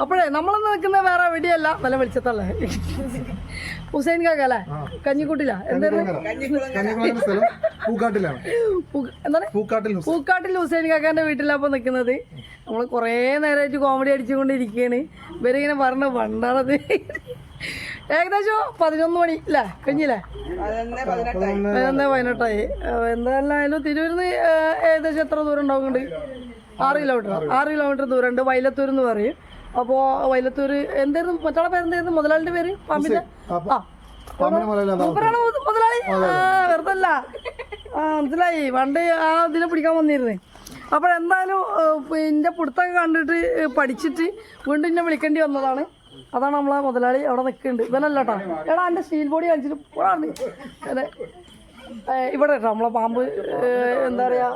അപ്പോഴേ നമ്മളെന്ന് നിൽക്കുന്ന വേറെ വെടിയല്ല. നല്ല വെളിച്ചത്തല്ലേ? ഹുസൈൻ കാക്ക അല്ലേ? കഞ്ഞിക്കുട്ടില? എന്തായിരുന്നു കന്യാകുമാരി സ്ഥലം പൂക്കാട്ടിലാണ്. പൂ- എന്താണ്? പൂക്കാട്ടിൽ ഹുസ്- പൂക്കാട്ടിൽ ഹുസൈൻ കാക്കാന്റെ വീട്ടിലാപ്പോ നിൽക്കുന്നത്. നമ്മൾ കുറേ നേരമായിട്ട് കോമഡി അടിച്ചുകൊണ്ടിരിക്കുകയാണ് ഇവരിങ്ങനെ പറഞ്ഞ പണ്ടാണത്. ഏകദേശം പതിനൊന്ന് മണി അല്ലേ കഴിഞ്ഞില്ലേ? പതിനൊന്ന് പതിനെട്ടായി. എന്തായാലും തിരൂരിന്ന് ഏകദേശം എത്ര ദൂരം ഉണ്ടാവുന്നുണ്ട്? ആറ് കിലോമീറ്റർ ആറ് കിലോമീറ്റർ ദൂരം ഉണ്ട് വൈലത്തൂർ എന്ന് പറയും. അപ്പോൾ വൈലത്തൂർ എന്തായിരുന്നു മറ്റാളെ പേരെന്തായിരുന്നു? മുതലാളിന്റെ പേര്? പാമ്പിന്റെ ആ. പാമ്പിന് മൂപ്പരാണ് മുതലാളി. ആ വെറുതെ അല്ല ആ മനസ്സിലായി. പണ്ട് ആ ഇതിനെ പിടിക്കാൻ വന്നിരുന്നേ. അപ്പോൾ എന്തായാലും എന്റെ പിടുത്തൊക്കെ കണ്ടിട്ട് പഠിച്ചിട്ട് വീണ്ടും എന്നെ വിളിക്കേണ്ടി വന്നതാണ്. അതാണ് നമ്മളെ മുതലാളി അവിടെ നിൽക്കുന്നുണ്ട് ഇവനല്ല കേട്ടോ എടാ എന്റെ സ്റ്റീൽ ബോഡി കാണിച്ചിട്ട് അതെ. ഇവിടെ കേട്ടോ നമ്മളെ പാമ്പ് എന്താ പറയാ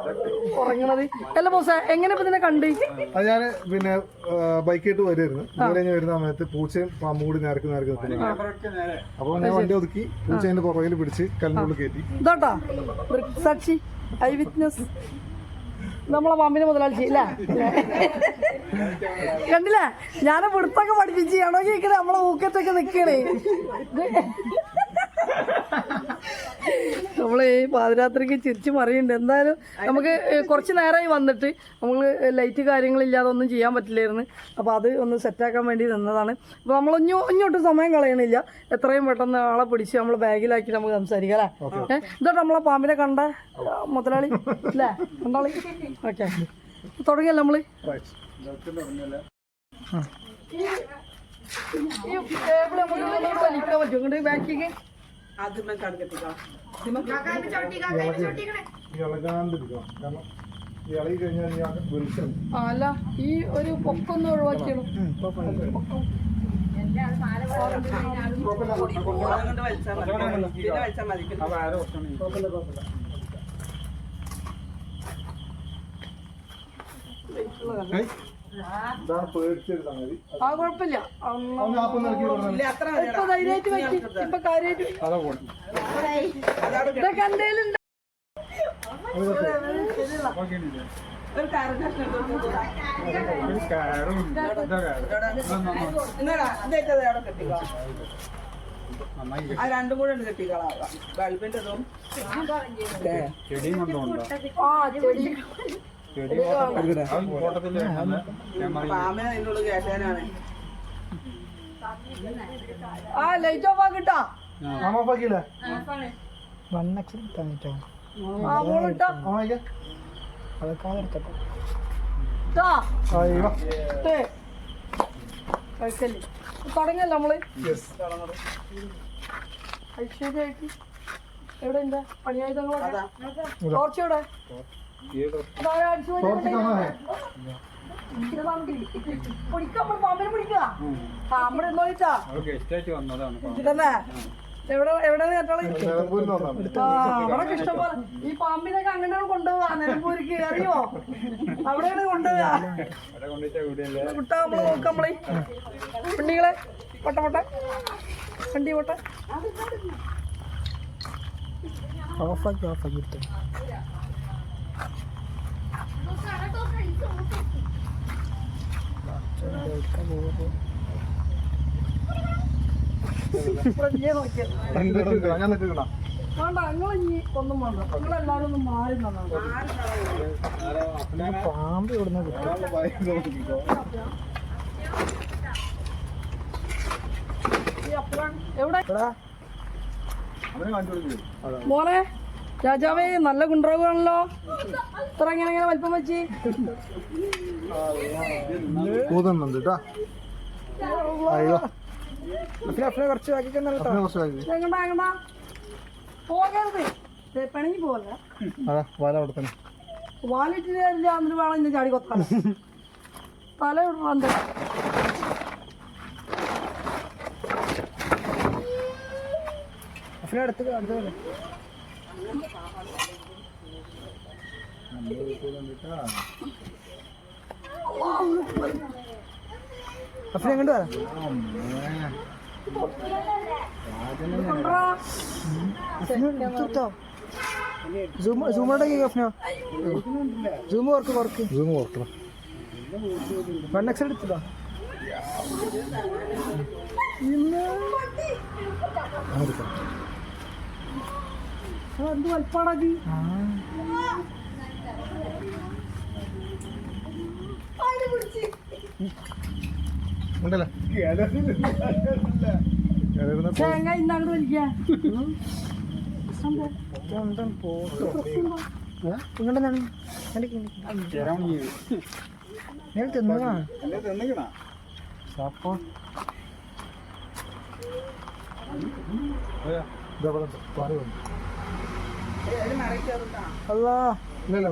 ഉറങ്ങണത്. അല്ല ബോസേ എങ്ങനെ ഇപ്പൊ ഇതിനെ കണ്ട്? അത് ഞാൻ പിന്നെ ബൈക്കായിട്ട് വരുമായിരുന്നു ഇതുവരെ ഞാൻ വരുന്ന സമയത്ത് പൂച്ചയും പാമ്പും കൂടി നേർക്ക് നേർക്ക് അപ്പൊ അപ്പോൾ ഞാൻ വണ്ടി ഒതുക്കി പൂച്ചേന്റെ പുറകിൽ പിടിച്ച് കല്ലിനുള്ളിൽ കയറ്റി. ഇതാട്ടാ. സാക്ഷി ഐ വിറ്റ്നസ്. നമ്മളെ പാമ്പിനെ മുതലാളി ഇല്ലേ? കണ്ടില്ല? ഞാൻ പിടുത്തൊക്കെ പഠിപ്പിച്ച് ആണോ കേൾക്കണേ നമ്മളെ ഊക്കത്തൊക്കെ നിൽക്കണേ നമ്മൾ ഈ പാതിരാത്രിക്ക് ചിരിച്ചു മറിയുണ്ട് എന്തായാലും നമുക്ക് കുറച്ച് നേരമായി വന്നിട്ട് നമ്മൾ ലൈറ്റ് കാര്യങ്ങളില്ലാതെ ഒന്നും ചെയ്യാൻ പറ്റില്ലായിരുന്നു. അപ്പോൾ അത് ഒന്ന് സെറ്റാക്കാൻ വേണ്ടി നിന്നതാണ്. അപ്പോൾ നമ്മൾ ഇങ്ങോട്ട് സമയം കളയണില്ല. എത്രയും പെട്ടെന്ന് ആളെ പിടിച്ച് നമ്മൾ ബാഗിലാക്കി നമുക്ക് സംസാരിക്കാം അല്ലേ? ഇതോട്ട് നമ്മളെ പാമ്പിനെ കണ്ട മുതലാളി അല്ലേ? കണ്ടാളി ഓക്കെ. തുടങ്ങിയല്ലോ നമ്മൾ ഈ ടേബിൾ നമുക്ക് വലിക്കാൻ പറ്റും ഇങ്ങോട്ട് ബാക്കിക്ക് ഇളകാണ്ടിരിക്കണം കാരണം ഇളകി കഴിഞ്ഞാൽ ഞാൻ വെളിച്ചം അല്ല ഈ ഒരു പൊക്കൊന്ന് ഒഴിവാക്കിയാണ് ഏയ്, ഇതാണ് പേടിച്ചൊരു സംഗതി ആ കുഴപ്പമില്ല. ഇപ്പൊ ധൈര്യമായിട്ട് വെച്ച് ഇപ്പൊ കാര്യമായിട്ട് അതാ പോണം ഇതൊക്കെ എന്തേലും ആ രണ്ടും കൂടെ ഉണ്ട് ബൾബിന്റെ ബൾബിന്റെതും ആ ചെടി ആ ലൈറ്റ് ഓഫ് ആക്കിട്ടാ. ആമാപ്പാക്കിയില്ലേ ആ മോളിട്ടാ ആമായിക്ക ട്ടാ. അയ്യോ ഇട്ടേ. കഴിക്കല്ലേ? തുടങ്ങല്ലോ നമ്മൾ. യെസ് ഐശ്വര്യമായിട്ട് എവിടെ ഉണ്ട് പണിയായുധങ്ങളൊക്കെ ടോർച്ചോടെ എവിടെ എവിടെ അവിടൊക്കെ ഇഷ്ടംപോലെ. ഈ പാമ്പിനൊക്കെ അങ്ങനെയാണ് കൊണ്ടുപോവാ നിലമ്പൂരിക്ക്. അറിയോ? അവിടെയാണ് കൊണ്ടുപോവാ വിട്ടാ നമ്മൾ നോക്കാം നമ്മൾ. വണ്ടികളെ പൊട്ട പൊട്ട. വണ്ടി പൊട്ട. ഓഫാക്കി ഓഫാക്കി ഇട്ടു ഫ്രണ്ടിയെ നോക്കിയത് രണ്ട് നിൽക്കണം ഞാൻ നിൽക്കണം വേണ്ട നിങ്ങൾ ഇനി ഒന്നും വേണ്ട നിങ്ങളെല്ലാരും ഒന്ന് മാറി പാമ്പ് ഇവിടുന്ന് എവിടെ മോനെ രാജാവേ നല്ല കുണ്ടറവാണല്ലോ ഇത്ര എങ്ങനെ എങ്ങനെ വലിപ്പം വെച്ച്. കൂതുന്നുണ്ട് കേട്ടോ അയ്യോ. അഫിനെ അഫിനെ കുറച്ച് ബാക്കിക്കുന്നല്ലോ അപ്പനെ കുറച്ച് കാര്യം എങ്ങണ്ട എങ്ങണ്ട പോകരുത്. ദേ, പിണങ്ങി പോകല്ല? അതാ വല അവിടെ തന്നെ വാലിട്ടില്ല എന്നിട്ട് വേണം ഇന്ന് ചാടി കൊത്താൻ. തല ഇടണ്ട അഫിനെ അടുത്ത് അടുത്ത് പോലെ അഫിനെ എങ്ങോട്ട് വരാം കൊണ്ടുവാ. എടുത്തോ എന്ത് വൽപ്പാടാക്കി ഉണ്ടല്ലേ. തേങ്ങ ഇന്നങ്ങോട്ട് വലിക്കാം. ഞാൻ തിന്നതാ അപ്പൊ ഇതവിടെ ഒരു മറയ്ക്കറുത്താ അല്ലാ ഇല്ല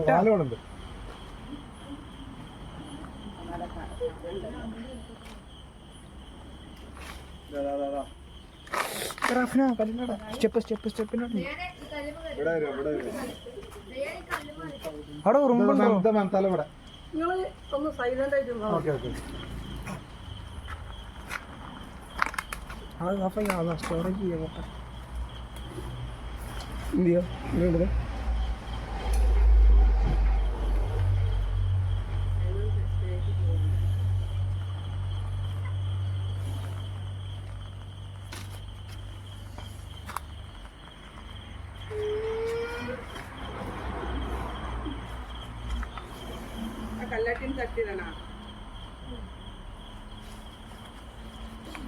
സ്റ്റെപ്പ് സ്റ്റെപ്പ് സ്റ്റെപ്പിനോട് അവിടെ നിങ്ങൾ ഒന്ന് സൈലന്റ് ആയിട്ട്. Okay okay. അത് സ്റ്റോറേജ് ചെയ്യാം കേട്ടോ ഇങ്ങനെ ആ കല്ലാട്ടിന് തട്ടിടണ.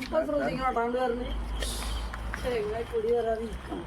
ഇപ്പൊ അങ്ങോട്ട് പറഞ്ഞ് തേങ്ങ പൊടി വരാതെ ഇരിക്കണം.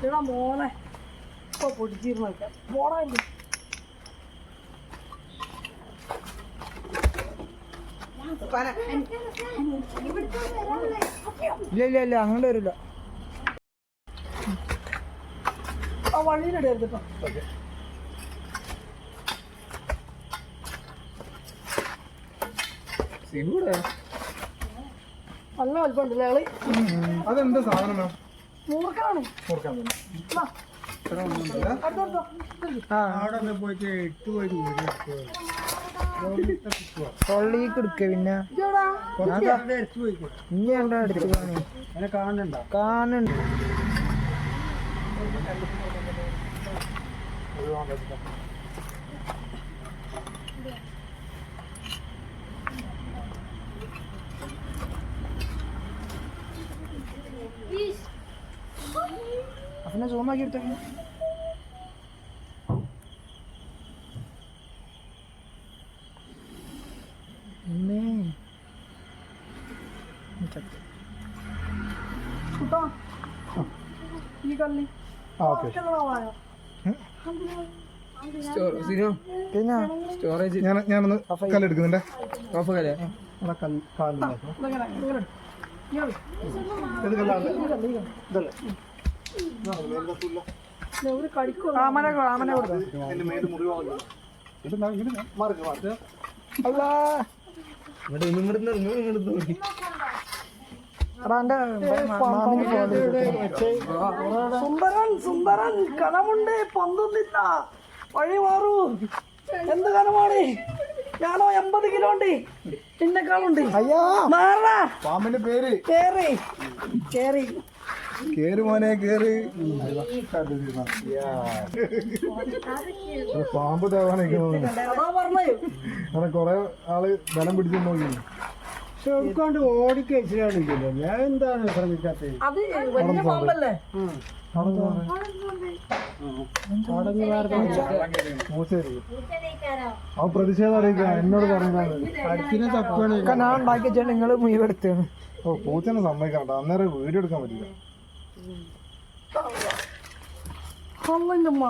എടാ മോനെ ഇപ്പൊ പൊടിച്ചിരുന്നൊക്കെ പോടാ ഇല്ലേ ഇല്ല ഇല്ല ഇല്ല അങ്ങോട്ട് വരില്ല ആ വള്ളിയിലിടരുത് കേട്ടോ നല്ല വലുപ്പമുണ്ടല്ലേ ആൾ? അതെന്താ സാധനം മാം? മൂർക്കാണ് എടുക്ക പിന്നെ. ഇതെവിടാ ഇനി എന്താ എടുത്ത് കാണുന്നുണ്ടോ കാണുന്നുണ്ട് അപ്പനെ സൂമാക്കി എടുത്തേ അമ്മേ ചത്തു കുട്ടാ ഈ കള്ളി ആ ഞാൻ ഞാനൊന്ന് കല്ലെടുക്കുന്നുണ്ടേ. ഓഫല്ലേ അവിടെ കല്ല് ഒരു കടിക്കോ ആമനെ ആമനെ മാമിന് സുന്ദരൻ സുന്ദരൻ കണമുണ്ട് പന്തൊന്നില്ല. വഴി മാറൂ എന്ത് കനമാണ്? ഞാനോ എൺപത് കിലോ ഉണ്ട്. നിന്നെക്കാളുണ്ട് അയ്യാ. മാറടാ. പാമ്പിന്റെ പേര്? കേറി. കേറി. കേറി മോനെ കേറി. പാമ്പ് തേവാനൊക്കെ കൊറേ ആൾ ബലം പിടിച്ചു നോക്കി കൊണ്ട് ഓടിക്കഴിച്ചിട്ടാണില്ലല്ലോ ഞാൻ എന്താണ് ശ്രമിക്കാത്തത്? അത് വലിയ പാമ്പല്ലേ? മൂച്ചേരി ആ പ്രതിഷേധം അറിയിക്കാം എന്നോട് ഞാൻ വെച്ചാൽ നിങ്ങൾ മുഴുവൻ എടുത്താണ് ഓ പൂച്ചനെ സമ്മതിക്കണ്ട. അന്നേരം വീഡിയോ എടുക്കാൻ പറ്റില്ല അമ്മ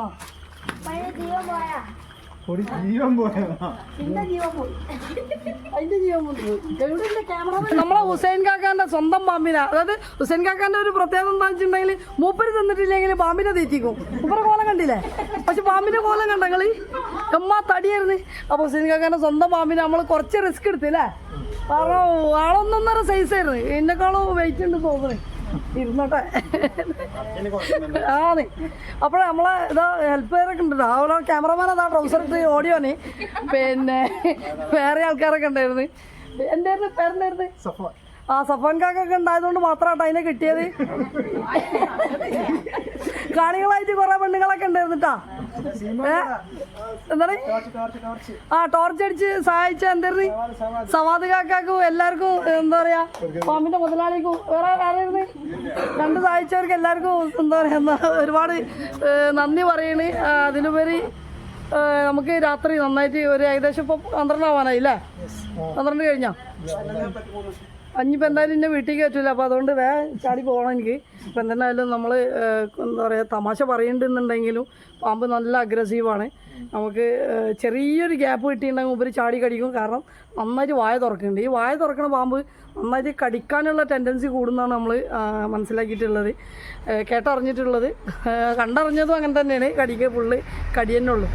ഒരു ജീവൻ നമ്മളെ ഹുസൈൻ കാക്കാന്റെ സ്വന്തം പാമ്പിനാ. അതായത് ഹുസൈൻ കാക്കാന്റെ ഒരു പ്രത്യേകത എന്താ വെച്ചിട്ടുണ്ടെങ്കിൽ മൂപ്പര് തിന്നിട്ടില്ലെങ്കിൽ പാമ്പിനെ തീറ്റിക്കും. ഇപ്പറ കോലം കണ്ടില്ലേ? പക്ഷെ പാമ്പിന്റെ കോലം കണ്ട കളി എമ്മ തടിയായിരുന്നു. അപ്പൊ ഹുസൈൻ കാക്കാന്റെ സ്വന്തം പാമ്പിനെ നമ്മൾ കുറച്ച് റിസ്ക് എടുത്തില്ലേ കാരണം ആളൊന്നൊന്നര സൈസ് ആയിരുന്നു. എന്നെക്കാളും വെയിറ്റ് ഉണ്ട് തോന്നുന്നു. ഇരുന്നോട്ടെ. ആണ് അപ്പോഴേ നമ്മളെ ഇതാ ഹെൽപ്പേരൊക്കെ ഉണ്ട് അവളെ ക്യാമറമാൻ അതാ ട്രൗസർ ഇട്ട് ഓടിയോന് പിന്നെ വേറെ ആൾക്കാരൊക്കെ ഉണ്ടായിരുന്നു. എന്തായിരുന്നു? പേരെന്തായിരുന്നു? സഫ ആ സഫാൻ കാക്കൊക്കെ ഉണ്ടായതുകൊണ്ട് മാത്രമാട്ടോ അതിനെ കിട്ടിയത്. കാണികളായിട്ട് കുറെ പെണ്ണുങ്ങളൊക്കെ ഉണ്ടായിരുന്നിട്ടാ? എന്താണ്? ആ ടോർച്ച് അടിച്ച് സഹായിച്ച എന്തായിരുന്നു സവാദ് കാക്കാക്കും എല്ലാവർക്കും എന്താ പറയാ പാമ്പിന്റെ മുതലാളിക്കും വേറെ ആരായിരുന്നു? രണ്ട് സഹായിച്ചവർക്ക് എല്ലാവർക്കും എന്താ പറയാ എന്താ ഒരുപാട് നന്ദി പറയണ്. അതിനുപരി നമുക്ക് രാത്രി നന്നായിട്ട് ഒരു ഏകദേശം ഇപ്പൊ പന്ത്രണ്ടാവാനായില്ലേ? അല്ലേ പന്ത്രണ്ട് കഴിഞ്ഞാ? അഞ്ഞിപ്പോൾ എന്തായാലും എന്നെ വീട്ടിൽ കയറ്റില്ല അപ്പോൾ അതുകൊണ്ട് വേ ചാടി പോകണം എനിക്ക് ഇപ്പം എന്തായാലും നമ്മൾ എന്താ പറയുക തമാശ പറയേണ്ടെന്നുണ്ടെങ്കിലും പാമ്പ് നല്ല അഗ്രസീവാണ് നമുക്ക് ചെറിയൊരു ഗ്യാപ്പ് കിട്ടിയിട്ടുണ്ടെങ്കിൽ ഉപരി ചാടി കടിക്കും. കാരണം നന്നായിട്ട് വായ തുറക്കുന്നുണ്ട്. ഈ വായ തുറക്കുന്ന പാമ്പ് നന്നായിട്ട് കടിക്കാനുള്ള ടെൻഡൻസി കൂടുന്നതാണ് നമ്മൾ മനസ്സിലാക്കിയിട്ടുള്ളത്. കേട്ടറിഞ്ഞിട്ടുള്ളത്. കണ്ടറിഞ്ഞതും അങ്ങനെ തന്നെയാണ്. കടിക്കുക ഫുള്ള് കടിയെന്നുള്ളൂ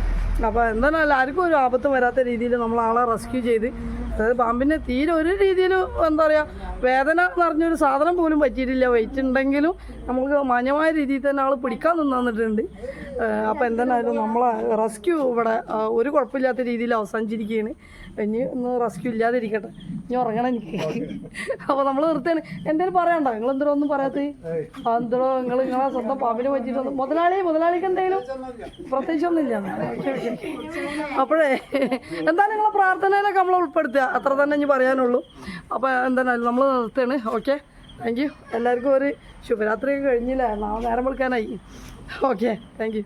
അപ്പോൾ എന്തായാലും ആർക്കും ഒരു ആപത്തും വരാത്ത രീതിയിൽ നമ്മൾ ആളെ റെസ്ക്യൂ ചെയ്ത് അതായത് പാമ്പിന് തീരെ ഒരു രീതിയിലും എന്താ പറയുക വേദന നിറഞ്ഞൊരു സാധനം പോലും പറ്റിയിട്ടില്ല. വെയിറ്റ് ഉണ്ടെങ്കിലും നമുക്ക് മാന്യമായ രീതിയിൽ തന്നെ ആൾ പിടിക്കാൻ നിന്നിട്ടുണ്ട് അപ്പോൾ എന്തായാലും നമ്മളെ റെസ്ക്യൂ ഇവിടെ ഒരു കുഴപ്പമില്ലാത്ത രീതിയിൽ അവസാനിച്ചിരിക്കുകയാണ്. ഇനി ഒന്ന് റെസ്ക്യൂ ഇല്ലാതിരിക്കട്ടെ. ഇനി ഉറങ്ങണം എനിക്ക്. അപ്പോൾ നമ്മൾ നിർത്തിയാണ്. എന്തേലും പറയണ്ടോ നിങ്ങൾ എന്തോ ഒന്നും പറയാത്ത എന്തോ നിങ്ങൾ നിങ്ങളെ സ്വന്തം പാമ്പിനെ പറ്റിയിട്ടൊന്നും മുതലാളി മുതലാളിക്ക് എന്തെങ്കിലും പ്രത്യേകിച്ചൊന്നുമില്ല അപ്പോഴേ എന്തായാലും നിങ്ങളെ പ്രാർത്ഥനയിലൊക്കെ നമ്മൾ ഉൾപ്പെടുത്തുക. അത്ര തന്നെ ഇനി പറയാനുള്ളൂ. അപ്പോൾ എന്തായാലും നമ്മൾ നിർത്തുകയാണ് ഓക്കെ താങ്ക് യു എല്ലാവർക്കും ഒരു ശുഭരാത്രിയൊക്കെ കഴിഞ്ഞില്ല? നാളെ നേരം വിളിക്കാനായി. Okay thank you